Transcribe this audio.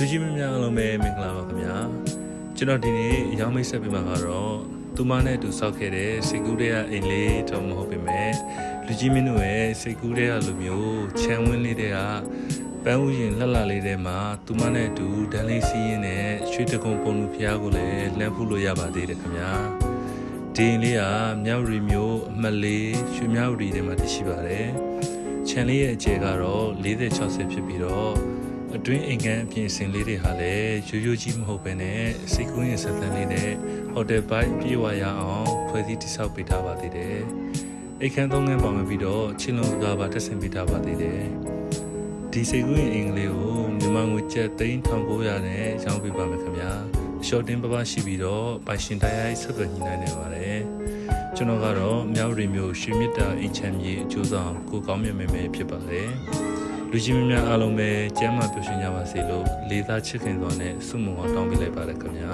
လူကြီးမင်းများအားလုံးပဲမင်္ဂလာပါခင်ဗျာကျွန်တော်ဒီနေ့ရောင်းမိတ်ဆက်ပေးမှာကတော့သူမနဲ့အတူစောက်ခဲ့တဲ့စိတ်ကူးတဲ့အိမ်လေးတော့မဟုတ်ပေမဲ့လူကြီးမင်းတို့ရဲ့စိတ်ကူးတဲ့လူမျိုးခြံဝင်းလေးတဲ့ကပန်းဥယျင်လှလှလေးတဲ့မှာသူမနဲ့အတူဒန်းလေးစီးရင်နဲ့ရွှေတကုံပုံလူဖျားကိုလည်းလှမ်းဖူးလို့ရပါသေးတယ်ခင်ဗျာဒီအိမ်လေးကမြောက်ရီမျိုးအမှတ်လေးရွှေမြောက်ရီထဲမှာတည်ရှိပါတယ်ခြံလေးရဲ့အကျယ်ကတော့40 60ဖြစ်ပြီးတော့ အတွင်းအိမ်ကန်အပြင်အစင်လေးတွေဟာလည်းရိုးရိုးကြီးမဟုတ်ဘဲနဲ့စိတ်ကူးရင်ဆက်သန်းလေးနဲ့ဟိုတယ်ဘိုက်ပြေဝရအောင်ဖွဲ့စည်းတိဆောက်ပေးထားပါသေးတယ်။အိမ်ခန်းသုံးခန်းပါမပြီးတော့ချင်းလုံးကပါတက်ဆင်ပေးထားပါသေးတယ်။ဒီစိတ်ကူးရင်အင်္ဂလိပ်ကိုမြန်မာငွေကျပ်3900နဲ့ရောင်းပေးပါမယ်ခင်ဗျာ။ short တင်ပပရှိပြီးတော့ပိုင်ရှင်တိုင်းရိုက်ဆက်သွယ်ညှိနှိုင်းနေပါတယ်။ကျွန်တော်ကတော့မြောက်ရီမျိုးရွှေမြစ်တာအင်ချမ်းမြေအကျိုးဆောင်ကိုကောင်းမြတ်မဲမဲဖြစ်ပါတယ်။ လူကြီးမင်းများအားလုံးပဲကျမ်းမာပျော်ရွှင်ကြပါစေလို့လေးသားချစ်ခင်စွာနဲ့ဆုမွန်အောင်တောင်းပေးလိုက်ပါရခင်ဗျာ